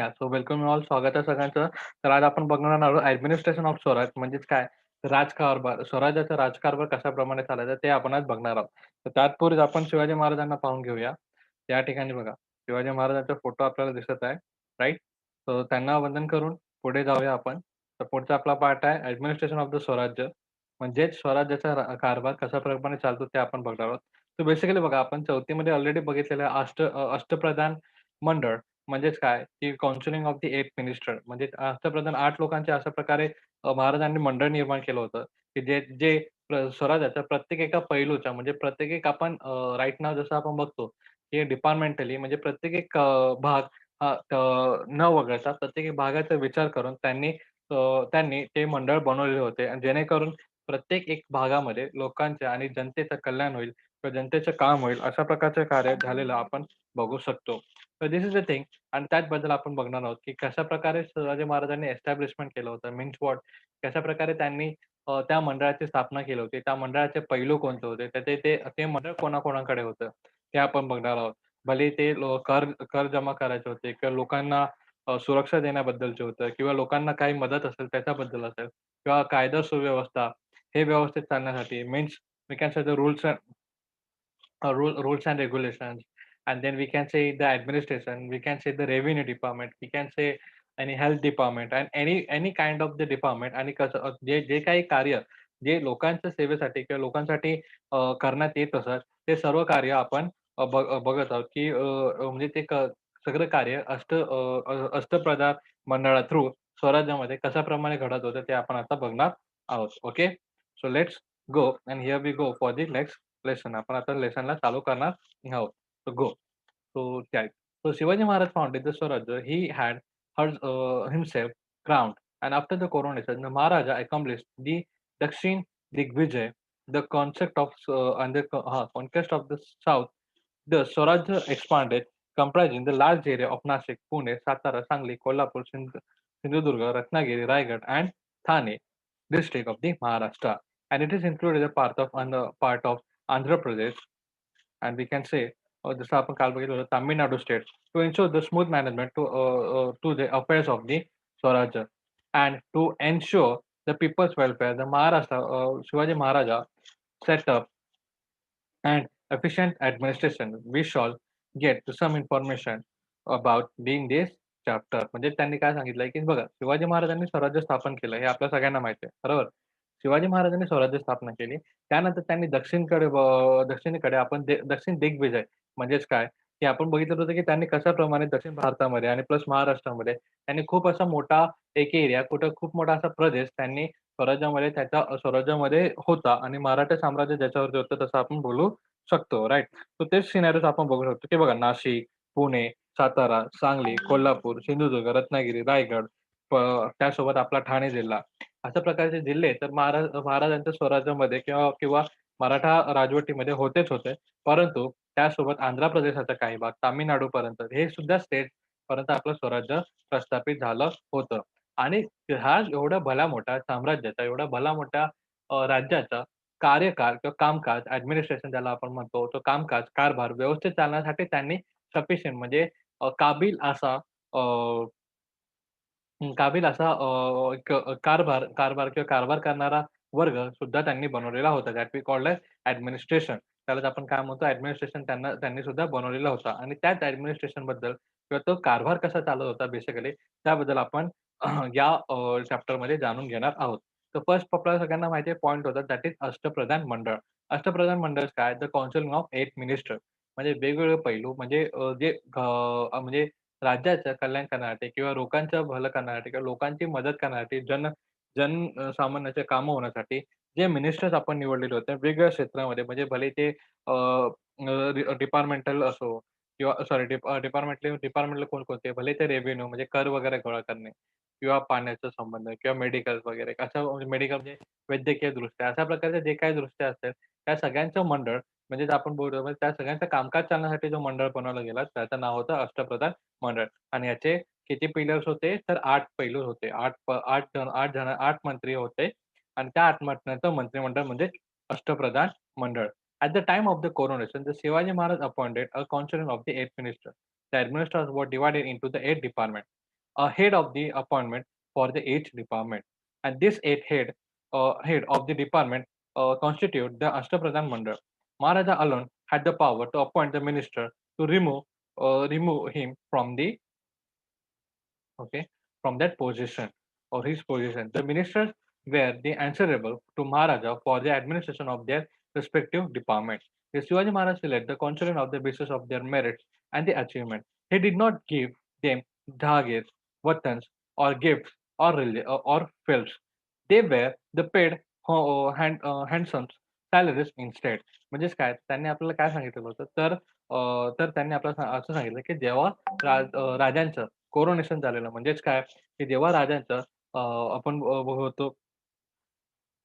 या so welcome all स्वागत आहे सगळ्यांचं. तर आज आपण बघणार आहोत ऍडमिनिस्ट्रेशन ऑफ स्वराज म्हणजेच काय? राजकारभार. स्वराज्याचा राजकारभार कशाप्रमाणे चालायचा ते आपण आज बघणार आहोत. तर त्यापूर्वी आपण शिवाजी महाराजांना पाहून घेऊया. त्या ठिकाणी बघा, शिवाजी महाराजांचा फोटो आपल्याला दिसत आहे, राईट तर त्यांना वंदन करून पुढे जाऊया आपण. तर पुढचा आपला पार्ट आहे ऍडमिनिस्ट्रेशन ऑफ द स्वराज्य. म्हणजेच स्वराज्याचा कारभार कशाप्रमाणे चालतो ते आपण बघणार आहोत. तर बेसिकली बघा आपण चौथीमध्ये ऑलरेडी बघितलेलं आहे अष्ट अष्टप्रधान मंडळ म्हणजेच काय? की counselling of the eight minister म्हणजे अष्टप्रधान 8 लोकांचे अशा प्रकारे अ, महाराजांनी मंडळ निर्माण केलं होतं, की जे जे प्र स्वराज्याच्या प्रत्येक एका पैलूच्या म्हणजे प्रत्येक एक आपण राईट नाव जसं आपण बघतो, की डिपार्टमेंटली म्हणजे प्रत्येक एक अ, भाग हा अ, न वगळता प्रत्येक एक भागाचा विचार करून त्यांनी अ, त्यांनी ते मंडळ बनवलेले होते. आणि जेणेकरून प्रत्येक एक भागामध्ये लोकांच्या आणि जनतेचं कल्याण होईल. जनतेचं काम होईल अशा प्रकारचं कार्य झालेलं आपण बघू शकतो. तर दिस इज अ थिंग आणि त्याचबद्दल आपण बघणार आहोत, की कशाप्रकारे शिवाजी महाराजांनी एस्टॅब्लिशमेंट केलं होतं. मीन्स स्पॉट कशा प्रकारे त्यांनी त्या मंडळाची स्थापना केली होती. त्या मंडळाचे पैलू कोणते होते? त्याचे ते ते मंडळ कोणाकोणाकडे होतं, ते आपण बघणार आहोत. भले ते कर कर जमा करायचे होते किंवा लोकांना सुरक्षा देण्याबद्दलचे होतं किंवा लोकांना काही मदत असेल त्याच्याबद्दल असेल किंवा कायदा सुव्यवस्था हे व्यवस्थित चालण्यासाठी means we can say the rules and uh, rule, rules and regulations and then we can say the administration we can say the revenue department we can say any health department and any any kind of the department आणि कसं अ, जे जे काही कार्य जे लोकांच्या सेवेसाठी किंवा लोकांसाठी अ, करण्यात येत असत ते सर्व कार्य आपण अ, बघ अ, बघत आहोत की अ, अ, म्हणजे ते क सगळं कार्य अष्ट अ, अ, अष्टप्रधान मंडळा थ्रू स्वराज्यामध्ये कशाप्रमाणे घडत होतं ते आपण आता बघणार आहोत. Okay. So let's go and here we go for the next lesson आपण आता लेसनला चालू करणार आहोत. Go so so Shivaji Maharaj founded the Swarajya he had hers himself crowned and after the coronation Maharaja accomplish the Dakshin Digvijay the concept of and हा conquest of the south the Swarajya expanded comprising the large area of Nashik Pune Satara Sangli Kolhapur Sindh Sindhudurg Ratnagiri Raigad and Thane district of the Maharashtra and it is included part of an part of Andhra Pradesh, and we can say uh, जसं आपण काल बघितलं होतं Tamil Nadu state to ensure the smooth management to uh, uh, to the affairs of the Swarajya and to ensure the people's welfare the Maharashtra uh, Shivaji Maharaja set up and efficient administration. We shall get to some information about being this chapter. म्हणजे त्यांनी काय सांगितलंय, की बघा शिवाजी महाराजांनी स्वराज्य स्थापन केलं हे आपल्या सगळ्यांना माहिती आहे. बरोबर? शिवाजी महाराजांनी स्वराज्य स्थापना केली. त्यानंतर त्यांनी दक्षिणकडे दक्षिणेकडे आपण दक्षिण दिग्विजय म्हणजेच काय, की आपण बघितलं होतं, की त्यांनी कशाप्रमाणे दक्षिण भारतामध्ये आणि प्लस महाराष्ट्रामध्ये त्यांनी खूप असा मोठा एक एरिया कुठं खूप मोठा असा प्रदेश त्यांनी स्वराज्यामध्ये त्याच्या स्वराज्यामध्ये होता आणि मराठा साम्राज्य ज्याच्यावरती होतं तसं आपण बोलू शकतो, राईट तर तेच सिनारिओज आपण बघू शकतो, की बघा नाशिक, पुणे, सातारा, सांगली, कोल्हापूर, सिंधुदुर्ग, रत्नागिरी, रायगड, त्यासोबत आपला ठाणे जिल्हा. अशा प्रकारचे जिल्हे तर महाराज महाराजांच्या स्वराज्यामध्ये किंवा किंवा मराठा राजवटीमध्ये होतेच होते. परंतु त्यासोबत आंध्र प्रदेशाचा काही भाग, तामिळनाडूपर्यंत हे सुद्धा स्टेट पर्यंत आपलं स्वराज्य प्रस्थापित झालं होतं. आणि हा एवढा भला मोठा साम्राज्याचा, एवढा भला मोठा राज्याचा कार्यकाळ किंवा कामकाज ऍडमिनिस्ट्रेशन ज्याला आपण म्हणतो, तो कामकाज, कारभार व्यवस्थित चालण्यासाठी त्यांनी सफिशियंट म्हणजे काबिल असा काबिल असा अ, एक कारभार कारभार किंवा कारभार करणारा वर्ग सुद्धा त्यांनी बनवलेला होता. That we called as administration. त्यालाच आपण काय म्हणतो ॲडमिनिस्ट्रेशन त्यांना त्यांनी सुद्धा बनवलेला होता आणि त्याच ॲडमिनिस्ट्रेशनबद्दल किंवा तो कारभार कसा चालत होता बेसिकली त्याबद्दल आपण या अ, चॅप्टरमध्ये जाणून घेणार आहोत. तर फर्स्ट आपल्याला सगळ्यांना माहिती आहे पॉइंट होता दॅट इज अष्टप्रधान मंडळ. अष्टप्रधान मंडळ काय? द काउन्सिल ऑफ 8 मिनिस्टर म्हणजे वेगवेगळे पैलू म्हणजे अ, जे म्हणजे राज्याचं कल्याण करण्यासाठी किंवा लोकांचं भलं करण्यासाठी किंवा लोकांची मदत करण्यासाठी जन जनसामान्याचे कामं होण्यासाठी जे मिनिस्टर्स आपण निवडलेले होते वेगवेगळ्या क्षेत्रामध्ये म्हणजे भले ते डिपार्टमेंटल असो किंवा सॉरी डिपार्टमेंटल डिपार्टमेंटले कोणकोणते भले ते रेव्हेन्यू म्हणजे कर वगैरे गोळा करणे किंवा पाण्याचा संबंध किंवा मेडिकल वगैरे असं म्हणजे मेडिकल म्हणजे वैद्यकीय दृष्ट्या अशा प्रकारचे जे काही दृष्ट्या असतात त्या सगळ्यांचं मंडळ म्हणजे आपण बोलतो त्या सगळ्यांचा कामकाज चालण्यासाठी जो मंडळ बनवला गेला त्याचं नाव होतं अष्टप्रधान मंडळ. आणि याचे किती पिलर्स होते? तर आठ पैलू होते. आठ आठ जण आठ जण आठ मंत्री होते. आणि त्या आठ मंत्र्यांचं मंत्रिमंडळ म्हणजे Ashtapradhan Mandal. At the time of the coronation तर Shivaji Maharaj appointed a council of the eight minister the administer what divided into the eight department a head of the appointment for the eight department and this eight head head of the department constitute the Ashtapradhan Mandal Maharaja alone had the power to appoint the minister to remove uh, remove him from the okay from that position or his position. The ministers were the answerable to Maharaja for the administration of their respective departments. The Shivaji Maharaj selected the consultant of the basis of their merits and the achievement. He did not give them dhagirs, watans, or gifts or or, films. They were the paid हो hand handsome salaries instead म्हणजेच काय? त्यांनी आपल्याला काय सांगितलं होतं? तर तर त्यांनी आपल्याला असं सांगितलं, की जेव्हा राजांचं कोरोनेशन झालेलं म्हणजेच काय, की जेव्हा राजांचं आपण होतो.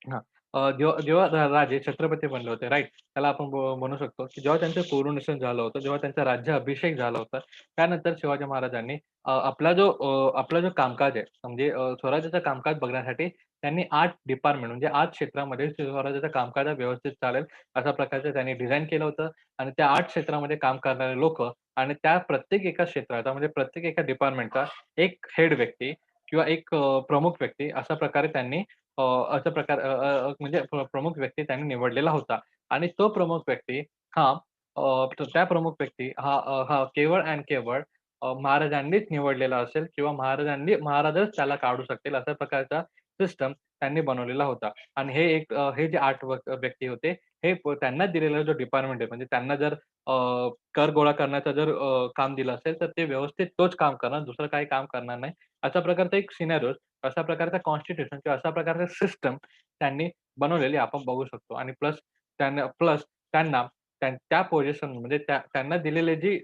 बघतो जेव्हा जेव्हा राजे छत्रपती बनले होते, राईट त्याला आपण म्हणू शकतो, की जेव्हा त्यांचं कोरोनेशन झालं होतं, जेव्हा त्यांचा राज्याभिषेक झाला होता, त्यानंतर शिवाजी महाराजांनी आपला जो आपला जो कामकाज आहे, म्हणजे स्वराज्याचं कामकाज बघण्यासाठी त्यांनी आठ डिपार्टमेंट म्हणजे आठ क्षेत्रामध्ये स्वराज्याचं कामकाज व्यवस्थित चालेल, अशा प्रकारचं त्यांनी डिझाईन केलं होतं. आणि त्या आठ क्षेत्रामध्ये काम करणारे लोक आणि त्या प्रत्येक एका क्षेत्राचा म्हणजे प्रत्येक एका डिपार्टमेंटचा एक हेड व्यक्ती किंवा एक प्रमुख व्यक्ती अशा प्रकारे त्यांनी अशा प्रकार म्हणजे प्रमुख व्यक्ती त्यांनी निवडलेला होता. आणि तो प्रमुख व्यक्ती हा त्या प्रमुख व्यक्ती हा हा केवळ अँड केवळ महाराजांनीच निवडलेला असेल किंवा महाराजांनी महाराजच त्याला काढू शकतील अशा प्रकारचा सिस्टम त्यांनी बनवलेला होता आणि हे एक हे जे आठ व्यक्ती होते, हे त्यांना दिलेला जो डिपार्टमेंट आहे, म्हणजे त्यांना जर कर गोळा करण्याचं जर काम दिलं असेल, तर ते व्यवस्थित तोच काम करणार, दुसरं काही काम करणार नाही. अशा प्रकारचा एक सिनेरिओ अशा प्रकारचा कॉन्स्टिट्यूशन किंवा अशा प्रकारचा सिस्टम त्यांनी बनवलेली आपण बघू शकतो आणि प्लस त्यांना प्लस त्यांना त्या पोझिशन म्हणजे त्यांना दिलेले जी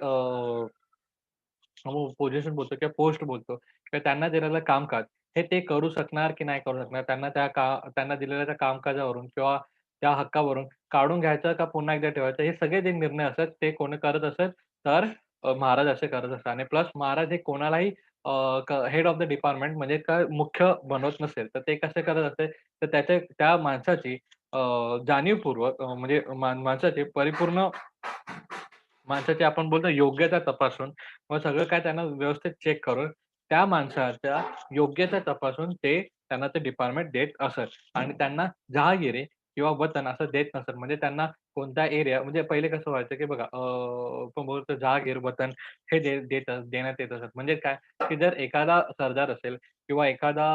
पोझिशन बोलतो किंवा पोस्ट बोलतो किंवा त्यांना दिलेलं कामकाज हे ते करू शकणार की नाही करू शकणार. त्यांना त्या का त्यांना दिलेल्या त्या कामकाजावरून किंवा त्या हक्कावरून काढून घ्यायचं का पुन्हा एकदा ठेवायचं? हे सगळे जे निर्णय असतात ते कोणी करत असेल तर अ, महाराज असे करत असतात. आणि प्लस महाराज हे कोणालाही हेड ऑफ द डिपार्टमेंट म्हणजे काय मुख्य बनवत नसेल, तर ते कसे करत असते, तर त्याच्या त्या माणसाची अ, जाणीवपूर्वक अ, म्हणजे मा माणसाची परिपूर्ण माणसाची आपण बोलतो योग्यता तपासून मग सगळं काय त्यांना व्यवस्थित चेक करून त्या माणसाच्या योग्यता तपासून ते त्यांना ते डिपार्टमेंट देत असत आणि त्यांना जहागिरी किंवा वतन असं देत नसत. म्हणजे त्यांना कोणता एरिया म्हणजे पहिले कसं व्हायचं, की बघा अ, जहागीर, वतन हे दे देत देण्यात येत असत. म्हणजे काय, की जर एखादा सरदार असेल किंवा एखादा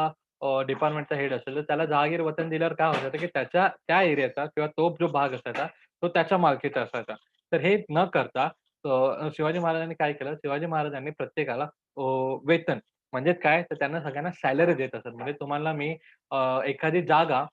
डिपार्टमेंटचा हेड असेल, तर त्याला जहागीर, वतन दिल्यावर काय व्हायचं, की त्याच्या त्या एरियाचा किंवा तो जो भाग असायचा, तो त्याच्या मालकीचा असायचा. तर हे न करता शिवाजी महाराजांनी काय केलं, शिवाजी महाराजांनी प्रत्येकाला वेतन. म्हणजे काय, तर त्यांना सगळ्यांना सॅलरी देत असत. म्हणजे तुम्हाला मी एखादी जागा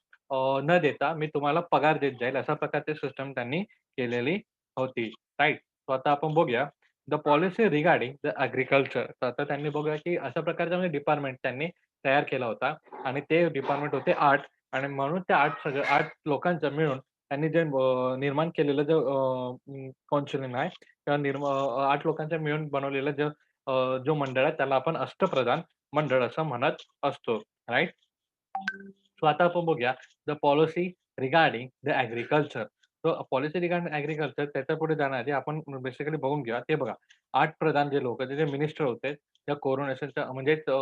न देता मी तुम्हाला पगार देत जाईल, अशा प्रकारची सिस्टम त्यांनी केलेली होती. राईट सो आता आपण बघूया, the policy regarding the agriculture. तर आता त्यांनी बघूया, की अशा प्रकारचा म्हणजे डिपार्टमेंट त्यांनी तयार केला होता. आणि ते डिपार्टमेंट होते आर्ट. आणि म्हणून त्या आठ सगळं आठ लोकांचं मिळून त्यांनी जे निर्माण केलेलं जे अ, कौन्सिलिंग आहे किंवा निर्म अ, 8 लोकांचं मिळून बनवलेलं जे अ, जो मंडळ आहे त्याला आपण अष्टप्रधान मंडळ असं म्हणत असतो. राइट. सो आता आपण बघूया the policy regarding the agriculture. So policy regarding agriculture त्याच्यापुढे जाण्याआधी आपण बेसिकली बघून घेऊया. ते बघा 8 प्रधान जे लोक ते जे मिनिस्टर होते, त्या कोरोनेशनच्या म्हणजेच अ,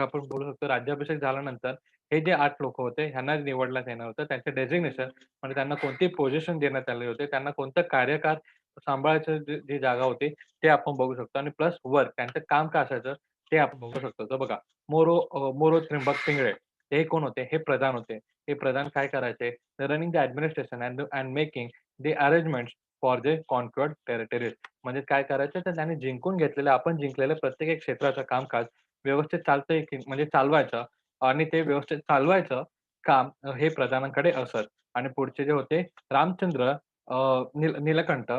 आपण बोलू शकतो राज्याभिषेक झाल्यानंतर हे जे 8 लोक होते, ह्यांना निवडण्यात येणार होतं. त्यांचं डेझिग्नेशन म्हणजे त्यांना कोणती पोझिशन देण्यात आले होते, त्यांना कोणतं कार्यकार सांभाळायचं जी जी जागा होती, ते आपण बघू शकतो आणि प्लस वर्क त्यांचं काम काय असायचं, ते आपण बघू शकतो. तर बघा मोरो अ, मोरो त्र्यंबक पिंगळे हे कोण होते? हे प्रधान होते. हे प्रधान काय करायचे? Running the administration and and making the arrangements for the conquered territories. म्हणजे काय करायचं? तर त्यांनी जिंकून घेतलेलं आपण जिंकलेलं प्रत्येक एक क्षेत्राचं कामकाज व्यवस्थित चालतंय की म्हणजे चालवायचं आणि ते व्यवस्थित चालवायचं काम अ, हे प्रधानांकडे असत आणि पुढचे जे होते रामचंद्र अ, नील नीलकंठ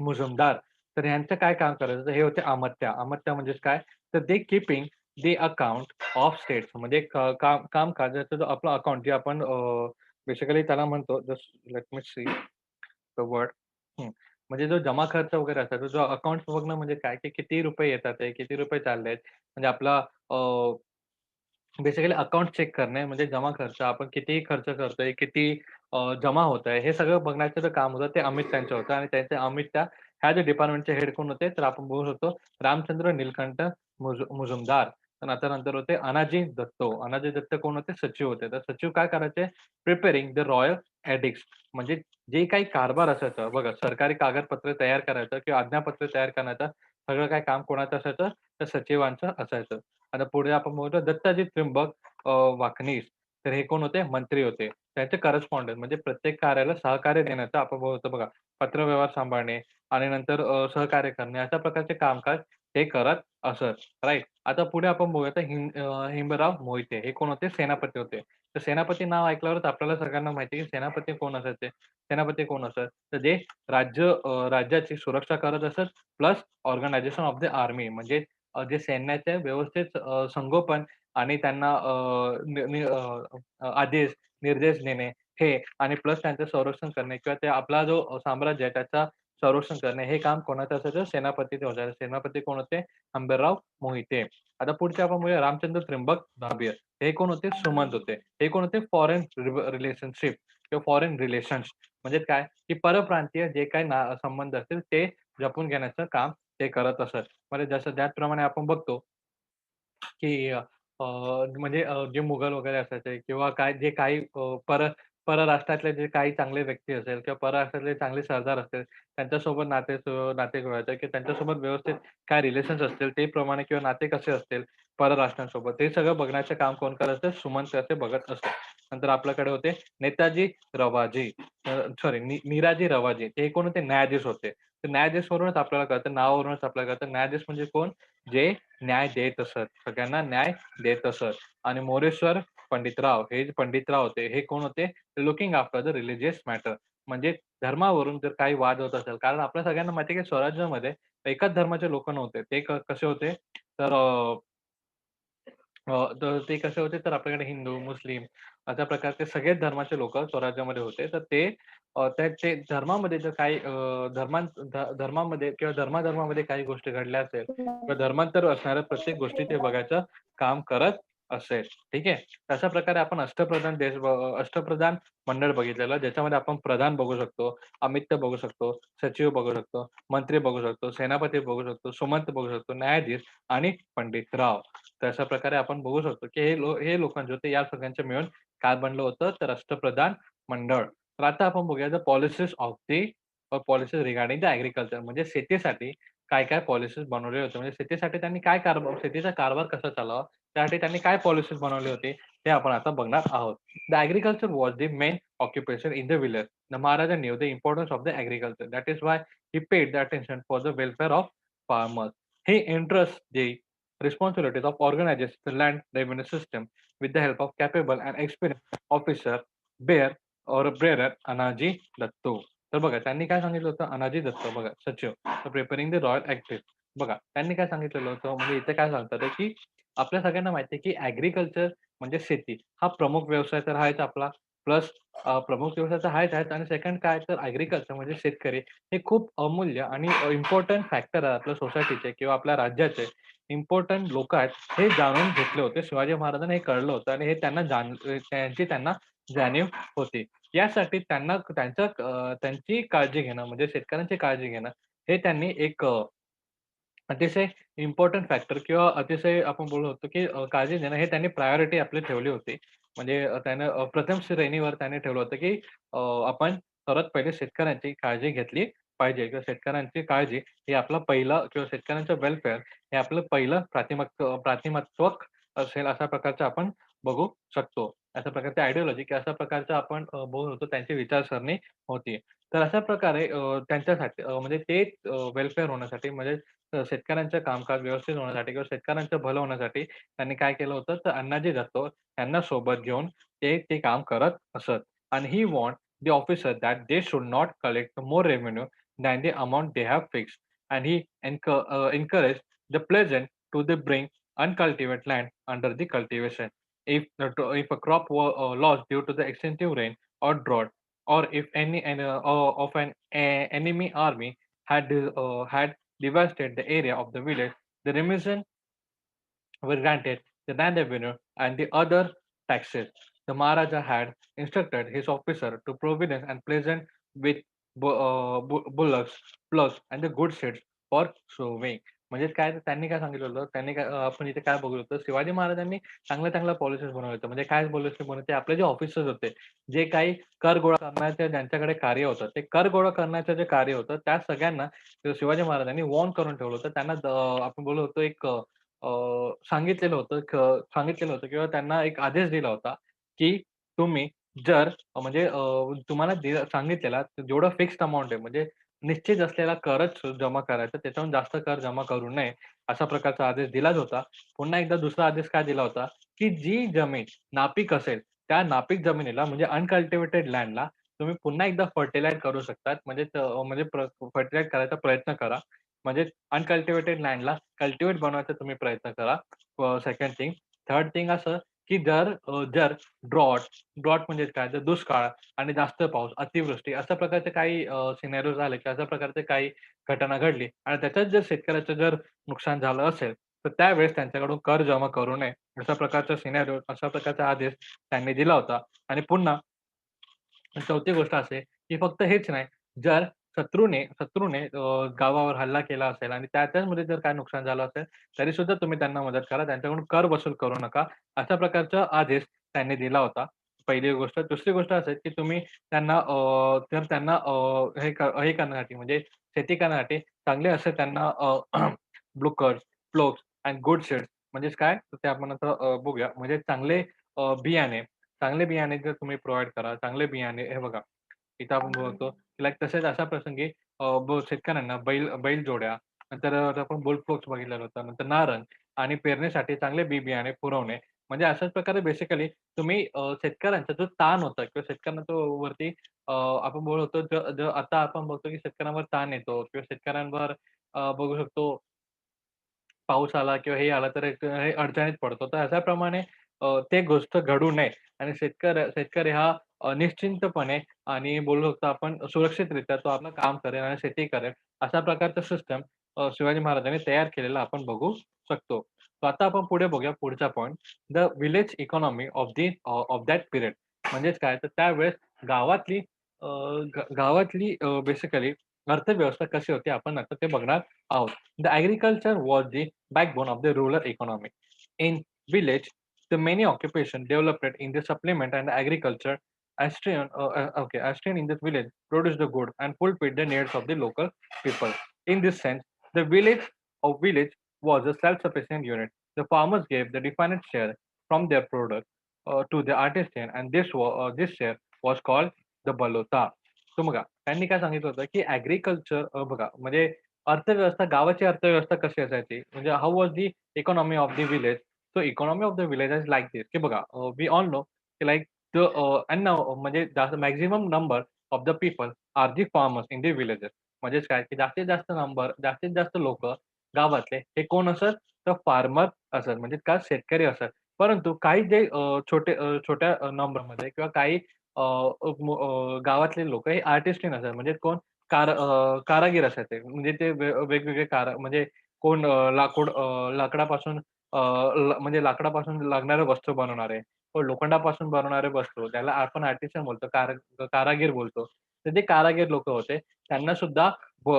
मुजुमदार. तर यांचं काय काम करायचं? हे होते अमत्या अमत्या म्हणजेच काय? तर they keeping the account of states म्हणजे काम कामकाजाचं जो आपलं अकाउंट जे आपण बेसिकली त्याला म्हणतो just let me see the word म्हणजे जो जमा खर्च वगैरे असायचा, जो अकाउंट बघणं म्हणजे काय, की किती रुपये येतात किती रुपये चाललेत. म्हणजे आपला बेसिकली अकाउंट चेक करणे म्हणजे जमा खर्च आपण किती खर्च करतोय, किती अ, जमा होत आहे, हे सगळं बघण्याचं जे काम होतं ते अमित त्यांचं होतं आणि त्यांचे अमित त्या ह्या जे डिपार्टमेंटचे हेड कोण होते तर आपण बघू शकतो रामचंद्र नीलकंठ मुजु मुजुमदार. नंतर होते अनाजी दत्तो. अनाजी दत्त कोण होते? सचिव होते. तर सचिव काय करायचे? प्रिपेअरिंग द रॉयल एडिक्स म्हणजे जे काही कारभार असायचं बघा सरकारी कागदपत्र तयार करायचं किंवा आज्ञापत्र तयार करण्याचं सगळं काय काम कोणाचं असायचं? तर सचिवांचं असायचं. आता पुढे आपण बघतो दत्ताजी त्र्यंबक अ, वाकनीस. तर हे कोण होते? मंत्री होते. त्यांचे करस्पॉन्डंट म्हणजे प्रत्येक कार्याला सहकार्य देण्याचं आपण बघतो बघा. पत्रव्यवहार सांभाळणे आणि नंतर अ, सहकार्य करणे अशा प्रकारचे कामकाज ते करत असत. राईट आता पुढे आपण बघूया हिमराव हिम अ, मोहिते हे कोण होते? सेनापती होते. तर सेनापती नाव ऐकल्यावरच आपल्याला सगळ्यांना माहिती आहे, की सेनापती कोण असायचे? सेनापती कोण असत? तर जे राज्य अ, राज्याची सुरक्षा करत असत plus organization of the army म्हणजे अ, जे सैन्याचे व्यवस्थित अ, संगोपन आणि त्यांना अ, नि नि अ, अ, आदेश, निर्देश देणे हे आणि प्लस त्यांचं संरक्षण करणे किंवा ते आपला जो साम्राज्य आहे त्याचा संरक्षण करणे हे काम कोणाचं असायचं? सेनापतीचे होते. सेनापती कोण होते? आंबेराव मोहिते. आता पुढचे आपण बोलूया रामचंद्र त्र्यंबक दाबिय. हे कोण होते? सुमंत होते. हे कोण होते? फॉरेन रिलेशनशिप किंवा फॉरेन रिलेशन्स म्हणजे काय? की परप्रांतीय जे काही ना संबंध असतील ते जपून घेण्याचं काम ते करत असत. म्हणजे जसं त्याचप्रमाणे आपण बघतो की म्हणजे जे मुघल वगैरे असायचे किंवा काय जे काही पर परराष्ट्रातले जे काही चांगले व्यक्ती असेल किंवा परराष्ट्रातले चांगले सरदार असतील, त्यांच्यासोबत नाते नाते किंवा की त्यांच्यासोबत व्यवस्थित काय रिलेशन्स असतील ते प्रमाणे किंवा नाते कसे असतील परराष्ट्रांसोबत, हे सगळं बघण्याचं काम कोण करत असतं? सुमंत असे बघत असते नंतर आपल्याकडे होते नेताजी रवाजी सॉरी नि निराजी रवाजी. ते कोण होते? न्यायाधीश होते. तर न्यायाधीश आपल्याला कळतं, नावावरूनच आपल्याला कळतं न्यायाधीश म्हणजे कोण? जे न्याय देत असत. सगळ्यांना न्याय देत असत. आणि मोरेश्वर पंडितराव हे जे पंडितराव होते, हे कोण होते? Looking after the religious matter म्हणजे धर्मावरून जर काही वाद होत असेल कारण आपल्या सगळ्यांना माहिती आहे, की स्वराज्यामध्ये एकाच धर्माचे लोक नव्हते. ते कसे होते? तर ते कसे होते? तर आपल्याकडे हिंदू, मुस्लिम अशा प्रकारचे सगळेच धर्माचे लोक स्वराज्यामध्ये होते. तर ते ते धर्मामध्ये जर काही धर्मां धर्मामध्ये किंवा धर्मा-धर्मामध्ये काही गोष्टी घडल्या असेल किंवा धर्मांतर असणाऱ्या प्रत्येक गोष्टी ते बघायचं काम करत असेल. ठीक आहे. अशा प्रकारे आपण अष्टप्रधान देश ब अष्टप्रधान मंडळ बघितलेलं ज्याच्यामध्ये आपण प्रधान बघू शकतो, अमित्य बघू शकतो, सचिव बघू शकतो, मंत्री बघू शकतो, सेनापती बघू शकतो, सुमंत बघू शकतो, न्यायाधीश आणि पंडितराव. तर अशा प्रकारे आपण बघू शकतो, की हे लो हे लोकांचे होते या सगळ्यांचे मिळून काय बनलं होतं? तर अष्टप्रधान मंडळ. तर आता आपण बघूया the policies of the policies regarding the agriculture म्हणजे शेतीसाठी काय-काय पॉलिसीज बनवले होते. म्हणजे शेतीसाठी त्यांनी काय कारभार शेतीचा कारभार कसा चालावा त्यासाठी त्यांनी काय पॉलिसीज बनवले होते ते आपण आता बघणार आहोत. The agriculture was the main occupation in the village. The Maharaja knew the importance of the agriculture that is why he paid the attention for the welfare of farmers. He entrust the responsibilities of organizing the land revenue system with the help of capable and experienced officer bear और bearer Anaji Datto. तर बघा त्यांनी काय सांगितलं होतं? अनाजी दत्तो बघा सचिव. Preparing the royal active बघा त्यांनी काय सांगितलेलं होतं? म्हणजे इथे काय सांगतात की आपल्या सगळ्यांना माहिती आहे, की ऍग्रीकल्चर म्हणजे शेती हा प्रमुख व्यवसाय तर आहेच आपला. प्लस प्रमुख व्यवसाय तर आहेच आहेत आणि सेकंड काय तर ऍग्रीकल्चर म्हणजे शेतकरी हे खूप अमूल्य आणि इम्पॉर्टंट फॅक्टर आहे आपल्या सोसायटीचे किंवा आपल्या राज्याचे इम्पॉर्टंट लोक आहेत, हे जाणून घेतले होते. शिवाजी महाराजांना हे कळलं होतं आणि हे त्यांना जाण त्यांची त्यांना जाणीव होती. यासाठी त्यांना त्यांच्या त्यांची काळजी घेणं म्हणजे शेतकऱ्यांची काळजी घेणं हे त्यांनी एक अतिशय इम्पोर्टंट फॅक्टर किंवा अतिशय आपण बोलू शकतो, की अ, काळजी घेणं हे त्यांनी प्रायोरिटी आपली ठेवली होती. म्हणजे अ, त्यानं अ, प्रथम श्रेणीवर त्याने ठेवलं होतं, की अ, आपण सर्वात पहिले शेतकऱ्यांची काळजी घेतली पाहिजे किंवा शेतकऱ्यांची काळजी हे आपलं पहिलं किंवा शेतकऱ्यांचं वेलफेअर हे आपलं पहिलं प्रातिमक प्रातिमत्वक असेल अशा प्रकारचं आपण बघू शकतो. अशा प्रकारची आयडिओलॉजी किंवा अशा प्रकारचं आपण अ, होतो त्यांची विचारसरणी होती. तर अशा प्रकारे अ, त्यांच्यासाठी अ, म्हणजे ते अ, वेलफेअर होण्यासाठी म्हणजे शेतकऱ्यांचं कामकाज व्यवस्थित होण्यासाठी किंवा शेतकऱ्यांचं भलं होण्यासाठी त्यांनी काय केलं होतं, तर अण्णाजी दत्तो यांना सोबत घेऊन ते ते काम करत असत. आणि he want the officer that they should not collect more revenue than the amount they have fixed. And he enco uh, encouraged the peasant to the bring uncultivated land under the cultivation. If the, if a crop were uh, lost due to the extensive rain or drought, or if any an, uh, of an uh, enemy army had uh, had devastate the area of the village, the remission were granted the land revenue and the other taxes. The Maharaja had instructed his officer to providence and pleasant with bu- uh, bu- bullocks, plus and the good seeds for sowing. म्हणजे काय तर त्यांनी काय सांगितलं होतं, त्यांनी काय अ, आपण इथे काय बघितलं होतं शिवाजी महाराजांनी चांगल्या-चांगल्या पॉलिसीज बनवल्या होत्या. म्हणजे काय पॉलिसी बनवते, आपले जे ऑफिसर्स होते, जे काही कर गोळा करण्याचे ज्यांच्याकडे कार्य होतं, ते कर गोळा करण्याचं जे कार्य होतं, त्या सगळ्यांना शिवाजी महाराजांनी वॉर्न करून ठेवलं होतं. त्यांना द आपण बोललो होतो एक अ, अ, सांगितलेलं होतं क सांगितलेलं होतं किंवा त्यांना एक आदेश दिला होता, की तुम्ही जर म्हणजे अ, तुम्हाला सांगितलेला जेवढा फिक्स्ड अमाउंट आहे, म्हणजे निश्चित असलेला करच जमा करायचा, त्याच्याहून जास्त कर जमा करू नये, अशा प्रकारचा आदेश दिलाच होता. पुन्हा एकदा दुसरा आदेश काय दिला होता, की जी जमीन नापीक असेल, त्या नापीक जमिनीला म्हणजे अनकल्टिव्हेटेड लँडला तुम्ही पुन्हा एकदा फर्टिलाइज करू शकतात. म्हणजे म्हणजे फर्टिलाइज करायचा प्रयत्न करा. म्हणजे अनकल्टिवेटेड लँडला कल्टिवेट बनवायचा तुम्ही प्रयत्न करा. Second thing. थर्ड थिंग असं, की जर जर ड्रॉट ड्रॉट म्हणजे काय? जर दुष्काळ आणि जास्त पाऊस, अतिवृष्टी अशा प्रकारचे काही सिनेरिओ झाले, की अशा प्रकारचे काही घटना घडली आणि त्याच्यात जर शेतकऱ्याचं जर नुकसान झालं असेल, तर त्यावेळेस त्यांच्याकडून कर जमा करू नये. अशा प्रकारचा सिनेरिओ, अशा प्रकारचा आदेश त्यांनी दिला होता आणि पुन्हा चौथी गोष्ट असे की फक्त हेच नाही, जर शत्रूने शत्रूने अ, गावावर हल्ला केला असेल आणि त्या त्याचमध्ये जर काय नुकसान झालं असेल, तरी सुद्धा तुम्ही त्यांना मदत करा. त्यांच्याकडून कर वसूल करू नका. अशा प्रकारचा आदेश त्यांनी दिला होता. पहिली गोष्ट. दुसरी गोष्ट अशी की तुम्ही त्यांना अ, तर त्यांना अ, हे क हे करण्यासाठी म्हणजे शेती करण्यासाठी चांगले असे त्यांना uh, bullocks, and good seeds म्हणजेच काय? तर ते आपण आता अ, बघूया. म्हणजे चांगले अ, बियाणे चांगले बियाणे जर तुम्ही प्रोव्हाईड करा, चांगले बियाणे हे बघा, इथं आपण बघतो, की लाइक तसेच अशा प्रसंगी अ, ब शेतकऱ्यांना बैल बैलजोड्या, नंतर अ, आपण बुलफ्रुट्स बघितलेलं होतं, नंतर नांगरण आणि पेरणीसाठी चांगले बी-बियाणे पुरवणे. म्हणजे अशाच प्रकारे बेसिकली तुम्ही अ, शेतकऱ्यांचा जो ताण होता किंवा शेतकऱ्यांना तो वरती अ, आपण बोलत होतो ज ज आता आपण बघतो, की शेतकऱ्यांवर ताण येतो किंवा शेतकऱ्यांवर अ, बघू शकतो पाऊस आला किंवा हे आला तर एक हे अडचणीत पडतो. तर अशाप्रमाणे अ, ते गोष्ट घडू नये आणि शेतकरी शेतकरी हा निश्चिंतपणे आणि बोलू शकतो आपण सुरक्षितरित्या तो आपलं काम करेल आणि शेती करेल. अशा प्रकारचं सिस्टम शिवाजी महाराजांनी तयार केलेलं आपण बघू शकतो. आता आपण पुढे बघूया पुढचा point the village economy of the of that period. म्हणजेच काय तर त्यावेळेस गावातली गावातली बेसिकली अर्थव्यवस्था कशी होती आपण आता ते बघणार आहोत. The agriculture was the backbone of the rural economy in village the many occupation developed in the supplement and agriculture. Austrian, uh, uh, okay, Austrian in this village produced the good and fulfilled the needs of the local people. In this sense, the village of village was a self-sufficient unit. The farmers gave the definite share from their product uh, to the artisan, and this wa- uh, this share was called the balota. तर बघा त्यांनी काय सांगितलं होतं, की agriculture बघा म्हणजे अर्थव्यवस्था गावाची अर्थव्यवस्था कशी असायची? म्हणजे how was the economy of the village? so economy of the villages like this की बघा वी ऑल नो की लाईक द अँड म्हणजे जास्त maximum number of the people are the farmers in the villages. म्हणजेच काय, की जास्तीत जास्त नंबर, जास्तीत जास्त लोक गावातले हे कोण असत? तर फार्मर असत. म्हणजे का शेतकरी असत. परंतु काही जे छोटे छोट्या नंबरमध्ये किंवा काही गावातले लोक हे आर्टिस्टिन असतात. म्हणजे कोण? कार कारागीर असायचे. म्हणजे ते वेगवेगळे कार म्हणजे कोण लाकूड लाकडापासून अ, ल म्हणजे लाकडापासून लागणाऱ्या वस्तू बनवणारे, हो, लोखंडापासून बनवणारे वस्तू, त्याला आपण आर्टिसन बोलतो, कार कारागीर बोलतो. तर ते कारागीर लोकं होते. त्यांना सुद्धा ब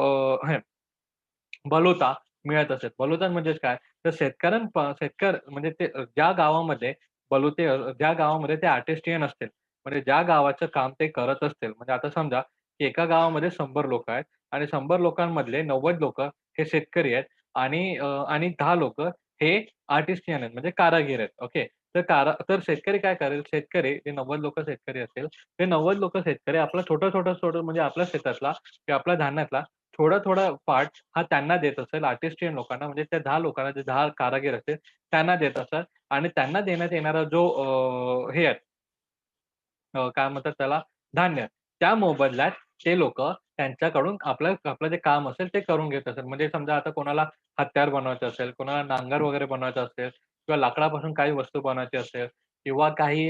बलुता मिळत असत. बलुता म्हणजेच काय? तर शेतकऱ्यां शेतकर म्हणजे ते ज्या गावामध्ये बलुते अ, ज्या गावामध्ये ते आर्टिस्टियन असतील, म्हणजे ज्या गावाचं काम ते करत असतील. म्हणजे आता समजा, की एका गावामध्ये 100 लोकं आहेत आणि 100 लोकांमधले 90 लोकं हे शेतकरी आहेत आणि अ, आणि 10 लोकं हे आर्टिस्टियन आहेत, म्हणजे कारागीर आहेत. ओके. तर कारा तर शेतकरी काय करेल? शेतकरी जे नव्वद लोक शेतकरी असतील, ते नव्वद लोक शेतकरी आपला छोटं-छोटं सोडून म्हणजे आपल्या शेतातला किंवा आपल्या धान्यातला थोडा-थोडा पार्ट हा त्यांना देत असेल आर्टिस्टियन लोकांना म्हणजे त्या दहा लोकांना जे दहा कारागीर असतील त्यांना देत असतात आणि त्यांना देण्यात येणारा जो हे आहे काय म्हणतात त्याला धान्य. त्या मोबदल्यात ते लोक त्यांच्याकडून आपलं आपलं जे काम असेल ते करून घेत असेल. म्हणजे समजा आता कोणाला हत्यार बनवायचं असेल, कोणाला नांगर वगैरे बनवायचं असेल किंवा लाकडापासून काही वस्तू बनवायची असेल किंवा काही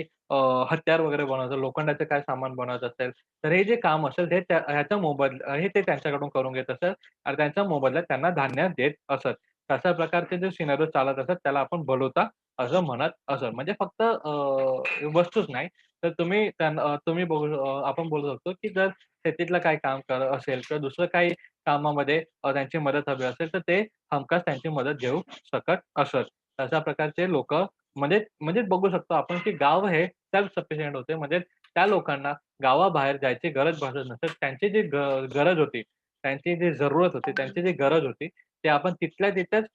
हत्यार वगैरे बनवायचं, लोखंडाचं काय सामान बनवायचं असेल, तर हे जे काम असेल ते ह्याचा मोबदला हे ते त्यांच्याकडून करून घेत असत आणि त्यांचा मोबदल्यात त्यांना धान्य देत असत. अशा प्रकारचे जे सिनेरो चालत असत त्याला आपण बलवता असं म्हणत असत. म्हणजे फक्त वस्तूच नाही, तर तुम्ही तुम्ही बघू आपण बोलू शकतो, की जर शेतीतलं काही काम करत असेल किंवा दुसरं काही कामामध्ये त्यांची मदत हवी असेल, तर ते हमखास त्यांची मदत घेऊ शकत असत. अशा प्रकारचे लोक म्हणजे म्हणजे बघू शकतो आपण, की गाव हे सेल्फ सफिशियंट होते. म्हणजे त्या लोकांना गावाबाहेर जायची गरज भासत नसेल. त्यांची जी गरज होती, त्यांची जी जरूरत होती, त्यांची जी गरज होती, ते आपण तिथल्या तिथेच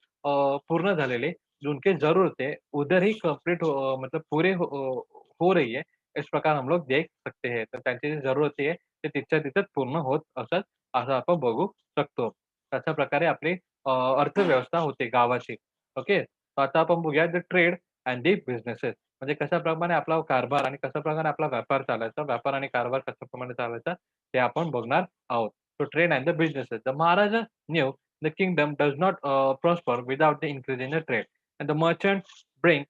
पूर्ण झालेली जिनकी ज़रूरत है, उधर ही कंप्लीट मतलब पूरे हो हो रही है. इस प्रकार हम लोग देख सकते हैं. तर त्यांची जी जरूरत आहे, ते तिथच्या तिथेच पूर्ण होत असत, असं आपण बघू शकतो. अशा प्रकारे आपली अर्थव्यवस्था होते गावाची. ओके. आता आपण बघूया the trade and the businesses. म्हणजे कशाप्रमाणे आपला कारभार आणि कशाप्रकारे आपला व्यापार चालायचा, व्यापार आणि कारभार कशाप्रमाणे चालायचा, ते आपण बघणार आहोत. तो trade and the businesses. The Maharaja knew the kingdom does not prosper without the increase in the trade. And the merchant bring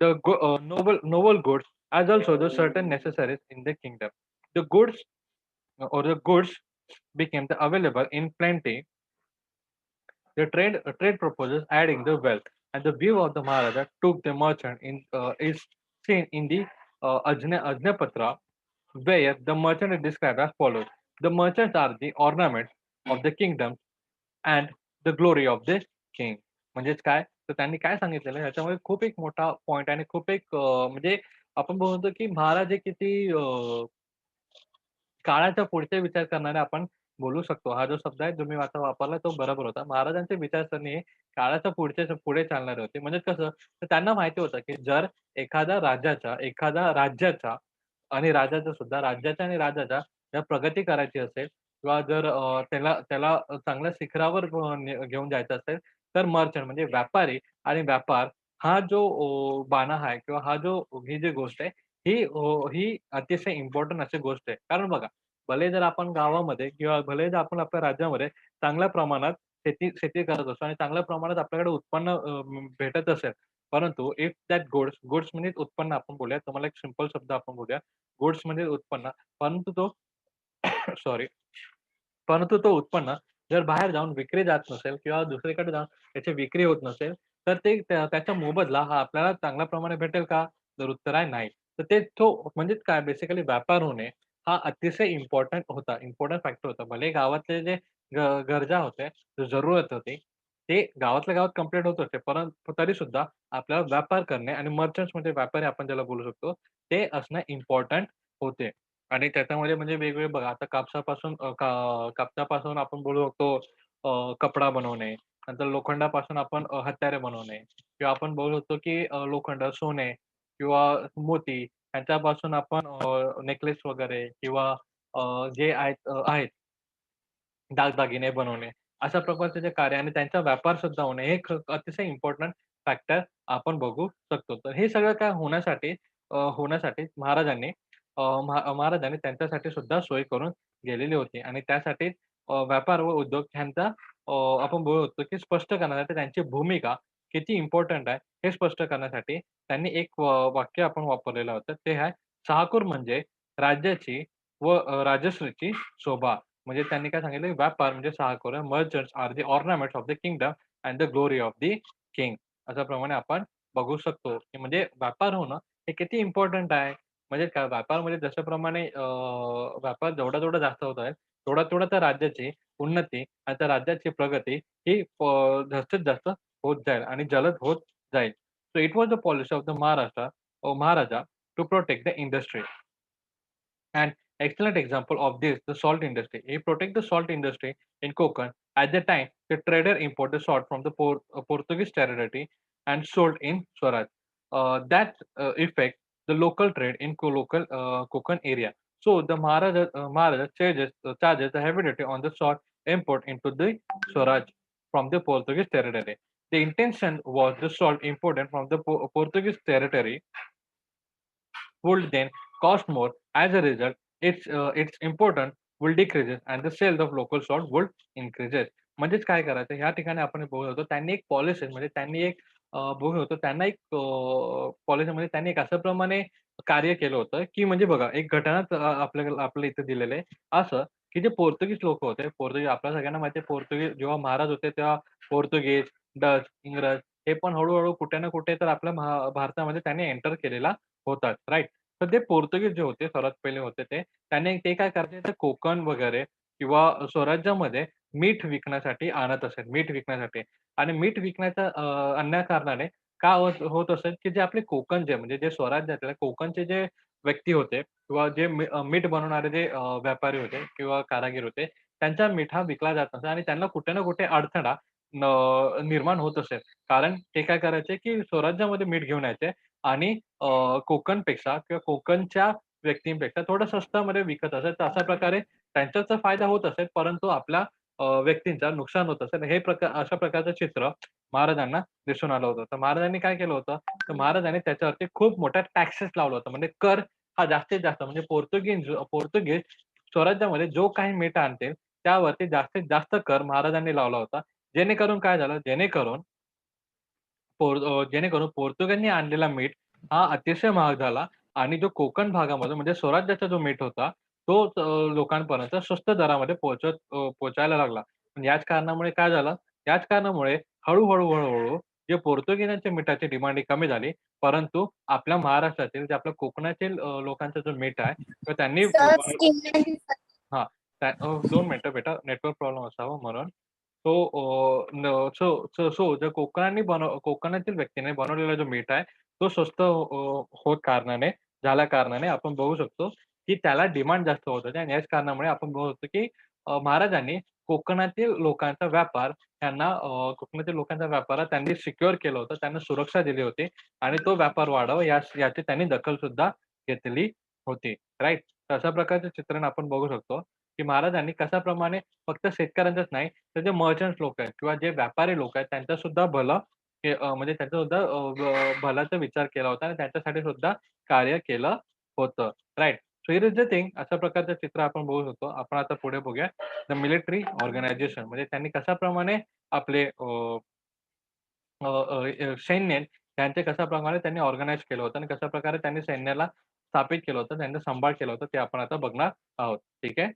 the noble noble goods as also the certain necessaries in the kingdom. The goods uh, or the goods became the available in plenty. The trade uh, trade proposes adding the wealth, and the view of the Maharaja took the merchant in uh, is seen in the uh, Ajna Ajnapatra, where the merchant is described as follows: The merchants are the ornaments of the kingdom and the glory of the king. म्हणजेच काय? तर त्यांनी काय सांगितलेलं आहे ह्याच्यामध्ये खूप एक मोठा पॉइंट आणि खूप एक अ, म्हणजे आपण बघतो की महाराज हे किती अ, काळाच्या पुढचे विचार करणारे आपण बोलू शकतो. हा जो शब्द आहे तुम्ही आता वापरला तो बरोबर होता. महाराजांची विचारसरणी हे काळाच्या पुढचे पुढे चालणारे होते. म्हणजे कसं? तर त्यांना माहिती होतं की जर एखाद्या राजाच्या, एखाद्या राज्याच्या आणि राजाचा सुद्धा राज्याच्या आणि राजाच्या जर प्रगती करायची असेल किंवा जर अ, त्याला त्याला चांगल्या शिखरावर अ, ने घेऊन जायचं असेल, तर मर्चंट म्हणजे व्यापारी आणि व्यापार हा जो अ, बाणा आहे किंवा हा जो ही जी गोष्ट आहे, ही अ, ही अतिशय इम्पोर्टंट अशी गोष्ट आहे. कारण बघा, भले जर आपण गावामध्ये किंवा भले जर आपण आपल्या राज्यामध्ये चांगल्या प्रमाणात शेती शेती करत असतो आणि चांगल्या प्रमाणात आपल्याकडे उत्पन्न अ, भेटत असेल, परंतु इफ दॅट गुड्स गुड्स म्हणजे उत्पन्न आपण बोलूया. तुम्हाला एक सिंपल शब्द आपण बोलूया. गुड्स म्हणजे उत्पन्न. परंतु तो सॉरी. परंतु तो उत्पन्न जर बाहेर जाऊन विक्री जात नसेल किंवा दुसरीकडे जाऊन त्याची विक्री होत नसेल, तर ते त्या त्याचा मोबदला हा आपल्याला चांगल्या प्रमाणे भेटेल का? जर उत्तर आहे नाही. तर ते तो म्हणजेच काय बेसिकली व्यापार होणे हा अतिशय इम्पोर्टंट होता. इम्पोर्टंट फॅक्टर होता. भले गावातले जे ग गरजा होत्या, जरूरत होती, ते गावातल्या गावात कंप्लीट होत होते. परंतु तरीसुद्धा आपल्याला व्यापार करणे आणि मर्चंट्स म्हणजे व्यापारी आपण ज्याला बोलू शकतो, ते असणं इम्पोर्टंट होते. आणि त्याच्यामध्ये म्हणजे वेगवेगळे बघा आता कापसापासून अ, का कापसापासून आपण बोलू शकतो अ, कपडा बनवणे, नंतर लोखंडापासून आपण अ, हत्यारे बनवणे किंवा आपण बोलू शकतो की अ, लोखंड, सोने किंवा मोती ह्यांच्यापासून आपण अ, नेकलेस वगैरे किंवा अ, जे आहेत अ, आहेत दागदागिने बनवणे, अशा प्रकारचे जे कार्य आणि त्यांचा व्यापार सुद्धा होणे, हे ख अतिशय इम्पोर्टंट फॅक्टर आपण बघू शकतो. तर हे सगळं काय होण्यासाठी अ, होण्यासाठी महाराजांनी अ, महा महाराजांनी त्यांच्यासाठी सुद्धा सोय करून गेलेली होती आणि त्यासाठी अ, व्यापार व उद्योग ह्यांचा अ, आपण बोलू होतो की स्पष्ट करण्यासाठी त्यांची भूमिका किती इम्पोर्टंट आहे, हे स्पष्ट करण्यासाठी त्यांनी एक व वाक्य आपण वापरलेलं होतं. ते आहे, "शाहूर म्हणजे राज्याची व अ, राजश्रीची शोभा." म्हणजे त्यांनी काय सांगितलं, व्यापार म्हणजे शाहूर merchants are the ornaments of the kingdom and the glory of the king. अशाप्रमाणे आपण बघू शकतो, की म्हणजे व्यापार होणं हे किती इम्पोर्टंट आहे. म्हणजे काय व्यापारमध्ये म्हणजे जशाप्रमाणे अ, व्यापार जेवढा-जेवढा जास्त होत आहे, तेवढा-तेवढा त्या राज्याची उन्नती आणि त्या राज्याची प्रगती ही प जास्तीत जास्त होत जाईल आणि जलद होत जाईल. So it was the policy of the Maharashtra or Maharaja to protect the industry. An excellent example of this, the salt industry. He protect the salt industry in Konkan. At the time, the trader imported salt from the Por- uh, Portuguese territory and sold in Swaraj. Uh, that uh, effect the local trade in co- local uh, Konkan area. So the Maharaja, uh, Maharaja charges, uh, charges the heavy duty on the salt import into the Swaraj from the Portuguese territory. The intention was the salt imported from the Po- Portuguese territory would then cost more. As a result, its uh, its importance will decreases and the sales of local salt would increases. म्हणजेच काय करायचं ह्या ठिकाणी आपण बघू शकतो त्यांनी एक पॉलिसी म्हणजे त्यांनी एक अ, बघू त्यांना एक अ, त्यांनी एक असं प्रमाणे कार्य केलं होतं, की म्हणजे बघा एक घटनाच अ, आपल्याला आपल्या इथे दिलेलं आहे. असं, की जे पोर्तुगीज लोकं होते, पोर्तुगीज आपल्या सगळ्यांना माहिती आहे पोर्तुगीज जेव्हा महाराज होते तेव्हा पोर्तुगीज, डच, इंग्रज हे पण हळू-हळू कुठे ना कुठे तर आपल्या भारतामध्ये त्यांनी एंटर केलेला होता. राइट. तर ते पोर्तुगीज जे होते सर्वात पहिले होते ते. त्यांनी ते काय करायचे तर कोकण वगैरे किंवा स्वराज्यामध्ये मीठ विकण्यासाठी आणत असेल, मीठ विकण्यासाठी आणि मीठ विकण्याच्या अ, का कारणाने होत होत असेल, की जे आपले कोकण जे म्हणजे जे स्वराज्यातले कोकणचे जे व्यक्ती होते किंवा जे मीठ बनवणारे जे व्यापारी होते किंवा कारागीर होते, त्यांचा मिठा विकला जात नसे आणि त्यांना कुठे ना कुठे अडथळा निर्माण होत असेल. कारण ते काय करायचे, की स्वराज्यामध्ये मीठ घेऊन यायचे आणि कोकणपेक्षा किंवा कोकणच्या व्यक्तींपेक्षा थोडं स्वस्तामध्ये विकत असेल. तर अशा प्रकारे त्यांचाच फायदा होत असेल, परंतु आपल्या व्यक्तींचा नुकसान होत असेल. हे प्रकार अशा प्रकारचं चित्र महाराजांना दिसून आलं होतं. तर महाराजांनी काय केलं होतं, तर महाराजांनी त्याच्यावरती खूप मोठा टॅक्सेस लावला होता. म्हणजे कर हा जास्तीत जास्त म्हणजे पोर्तुगीज पोर्तुगीज स्वराज्यामध्ये जो काही मीठ आणतील, त्यावरती जास्तीत जास्त कर महाराजांनी लावला होता. जेणेकरून काय झालं, जेणेकरून पोर जेणेकरून पोर्तुगीजनी आणलेला मीठ हा अतिशय महाग झाला आणि जो कोकण भागामध्ये म्हणजे स्वराज्याचा जो मीठ होता, तो लोकांपर्यंत स्वस्त दरामध्ये पोहचत पोहचायला लागला. याच कारणामुळे काय झालं, याच कारणामुळे हळू-हळू, हळू-हळू जे पोर्तुगीजांच्या मिठाची डिमांड ही कमी झाली. परंतु आपल्या महाराष्ट्रातील जे आपल्या कोकणातील अ, लोकांचा जो मीठ आहे, तर त्यांनी हां. त्या अ, 2 मिनिटं बेटा नेटवर्क प्रॉब्लेम असावा म्हणून. तो अ, न सो सो सो जो कोकणानी बनव कोकणातील व्यक्तीने बनवलेला जो मीठ आहे, तो स्वस्त अ, होत कारणाने झाल्या कारणाने आपण बघू शकतो, की त्याला डिमांड जास्त होत होती आणि याच कारणामुळे आपण बघू होतो की महाराजांनी कोकणातील लोकांचा व्यापार त्यांना कोकणातील लोकांचा व्यापार त्यांनी सिक्युअर केलं होतं. त्यांना सुरक्षा दिली होती आणि तो व्यापार वाढावा याची त्यांनी दखल सुद्धा घेतली होती. राईट तर अशा प्रकारचे चित्रण आपण बघू शकतो, की महाराजांनी कशाप्रमाणे फक्त शेतकऱ्यांचंच नाही, तर जे मर्चंट लोक आहेत किंवा जे व्यापारी लोक आहेत त्यांचा सुद्धा भलं म्हणजे त्यांचा सुद्धा भलाचा विचार केला होता आणि त्यांच्यासाठी सुद्धा कार्य केलं होतं. राईट सो द थिंग अशा प्रकारचं चित्र आपण बघू शकतो. आपण आता पुढे बघूया. द मिलिटरी ऑर्गनायझेशन म्हणजे त्यांनी कशाप्रमाणे आपले सैन्य त्यांचे कशाप्रमाणे त्यांनी ऑर्गनाईज केलं होतं आणि कशाप्रकारे त्यांनी सैन्याला स्थापित केलं होतं, त्यांचा सांभाळ केला होता, ते आपण आता बघणार आहोत. ठीक आहे.